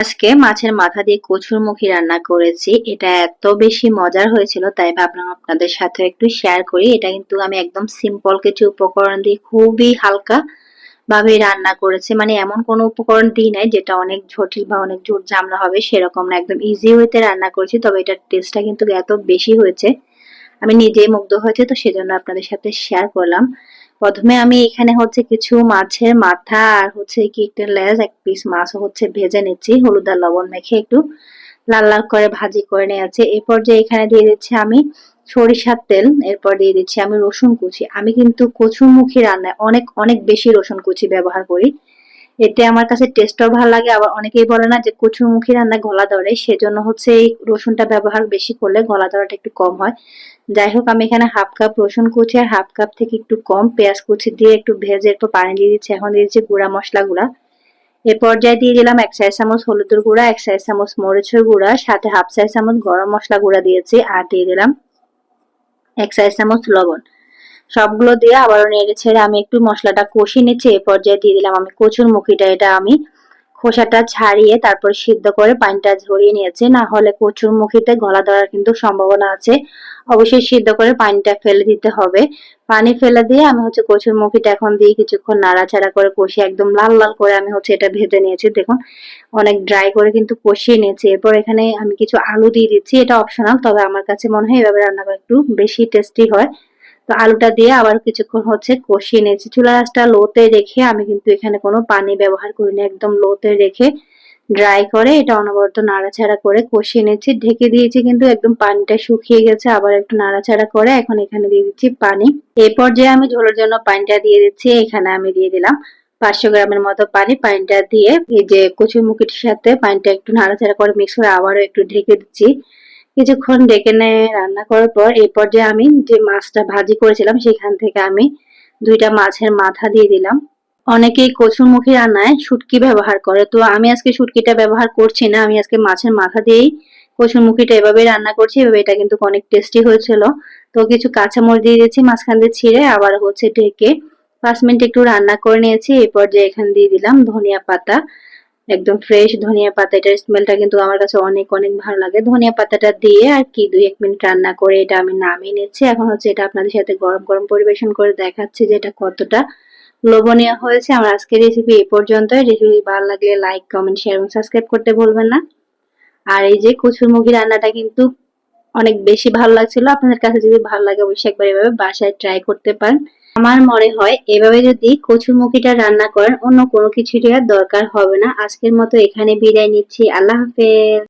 আজকে মাছের মাথা দিয়ে কচুরমুখী রান্না করেছি। এটা এত বেশি মজার হয়েছিল, তাই ভাবলাম আপনাদের সাথে একটু শেয়ার করি। এটা কিন্তু আমি একদম সিম্পল কিছু উপকরণ দিয়ে খুবই হালকা ভাবে রান্না করেছি। মানে এমন কোনো উপকরণ দিই নাই যেটা অনেক জটিল বা অনেক জোর জামলা হবে, সেরকম না। একদম ইজি হইতে রান্না করেছি, তবে এটার টেস্টটা কিন্তু এত বেশি হয়েছে। আমি নিজেই মুগ্ধ হয়েছে, তো সেজন্য আপনাদের সাথে শেয়ার করলাম। প্রথমে আমি এখানে হচ্ছে কিছু মাছের মাথা আর হচ্ছে কি একটা লেজ, এক পিস মাছ হচ্ছে ভেজে নিচ্ছি। হলুদ আর লবণ মেখে একটু লাল লাল করে ভাজি করে নিয়েছে। এরপর যে এখানে দিয়ে দিচ্ছি আমি সরিষার তেল, এরপর দিয়ে দিচ্ছি আমি রসুন কুচি। আমি কিন্তু কচুরমুখী রান্নায় অনেক অনেক বেশি রসুন কুচি ব্যবহার করি। এতে আমার কাছে টেস্টও ভালো লাগে। আবার অনেকেই বলে না যে কচুরমুখী রান্না গলা ধরে, সেজন্য হচ্ছে এই রসুনটা ব্যবহার বেশি করলে গলা ধরাটা একটু কম হয়। যাই হোক, আমি এখানে হাফ কাপ রসুন কুচি আর হাফ কাপ থেকে একটু কম পেঁয়াজ কুচি দিয়ে একটু ভেজে একটু পানি দিয়ে দিচ্ছি। এখন দিয়ে দিচ্ছি গুঁড়া মশলা গুঁড়া। এ পর্যায়ে দিয়ে দিলাম এক চার চামচ হলুদের গুঁড়া, এক চার চামচ মরিচের গুঁড়া, সাথে হাফ চার চামচ গরম মশলা গুঁড়া দিয়েছি। আর দিয়ে দিলাম এক চার চামচ লবণ। সবগুলো দিয়ে আবারও নেড়ে ছেড়ে আমি একটু মশলাটা কষিয়ে নিচ্ছি, এ পর্যায়ে দিয়ে দিলাম আমি কচুর মুখিটা, এটা আমি খোসাটা ছাড়িয়ে তারপর সিদ্ধ করে পানিটা ঝরিয়ে নিয়েছি। না হলে কচুর মুখিতে গলা ধরার কিন্তু সম্ভাবনা আছে। অবশ্যই সিদ্ধ করে পানিটা ফেলে দিতে হবে। পানি ফেলে দিয়ে আমি হচ্ছে কচুর মুখিটা এখন দিয়ে কিছুক্ষণ নাড়াচাড়া করে কষিয়ে একদম লাল লাল করে আমি হচ্ছে এটা ভেজে নিয়েছি। দেখুন, অনেক ড্রাই করে কিন্তু কষিয়ে নিয়েছি। এরপর এখানে আমি কিছু আলু দিয়ে দিচ্ছি, এটা অপশনাল তবে আমার কাছে মনে হয় এভাবে রান্না করা একটু বেশি টেস্টি হয়। তো আলুটা দিয়ে আবার কিছুক্ষণ হচ্ছে কষিয়ে নিয়েছি। চুলা রাসটা লোতে রেখে আমি কিন্তু এখানে কোনো পানি ব্যবহার করিনি, একদম লোতে রেখে ড্রাই করে এটা অনবরত নাড়াচাড়া করে কষিয়ে নিয়েছি। ঢেকে দিয়েছি কিন্তু একদম পানিটা শুকিয়ে গেছে, আবার একটু নাড়াচাড়া করে এখন এখানে দিয়ে দিচ্ছি পানি। এই পর্যায়ে আমি ঝোলের জন্য পানিটা দিয়ে দিচ্ছি, এখানে আমি দিয়ে দিলাম পাঁচশো গ্রামের মতো পানি। পানিটা দিয়ে এই যে কচুরমুখিটির সাথে পানিটা একটু নাড়াচাড়া করে মিক্স করে আবারও একটু ঢেকে দিচ্ছি। কিছুক্ষণ ডেকে নিয়ে রান্না করার পর এই পর্যায়ে আমি যে মাছটা ভাজি করেছিলাম, সেখান থেকে আমি দুইটা মাছের মাথা দিয়ে দিলাম। অনেকেই কচুরমুখী রান্নায় শুটকি ব্যবহার করে। তো আমি আজকে শুটকিটা ব্যবহার করছি না, আমি আজকে মাছের মাথা দিয়েই কচুরমুখিটা এভাবে রান্না করছি, এভাবে এটা কিন্তু অনেক টেস্টি হয়েছিল। তো কিছু কাঁচামরিচ দিয়ে দিয়েছি, মাঝখান দিয়ে ছিঁড়ে আবার হচ্ছে ঢেকে পাঁচ মিনিট একটু রান্না করে নিয়েছি। এই পর্যায়ে এখানে দিয়ে দিলাম ধনিয়া পাতা। একদম ফ্রেশ ধনিয়া পাতা এটার স্মেলটা কিন্তু আমার কাছে অনেক অনেক ভালো লাগে। ধনিয়া পাতাটা দিয়ে আর কি দুই এক মিনিট রান্না করে এটা আমি নামিয়ে নিচ্ছি। এখন হচ্ছে এটা আপনাদের সাথে গরম গরম পরিবেশন করে দেখাচ্ছি যে এটা কতটা লোভনীয় হয়েছে। আমার আজকের রেসিপি এই পর্যন্ত রেসিপি ভালো লাগলে লাইক কমেন্ট শেয়ার এবং সাবস্ক্রাইব করতে ভুলবেন না। আর এই যে কচুর মুগি রান্নাটা কিন্তু অনেক বেশি ভালো লাগছিল। আপনাদের কাছে যদি ভালো লাগে অবশ্যই একবার এভাবে বাসায় ট্রাই করতে পারেন। আমার মনে হয় এভাবে যদি কচুমুখিটা রান্না করেন, অন্য কোনো কিছুরই আর দরকার হবে না। আজকের মতো এখানে বিদায় নিচ্ছি। আল্লাহ হাফেজ।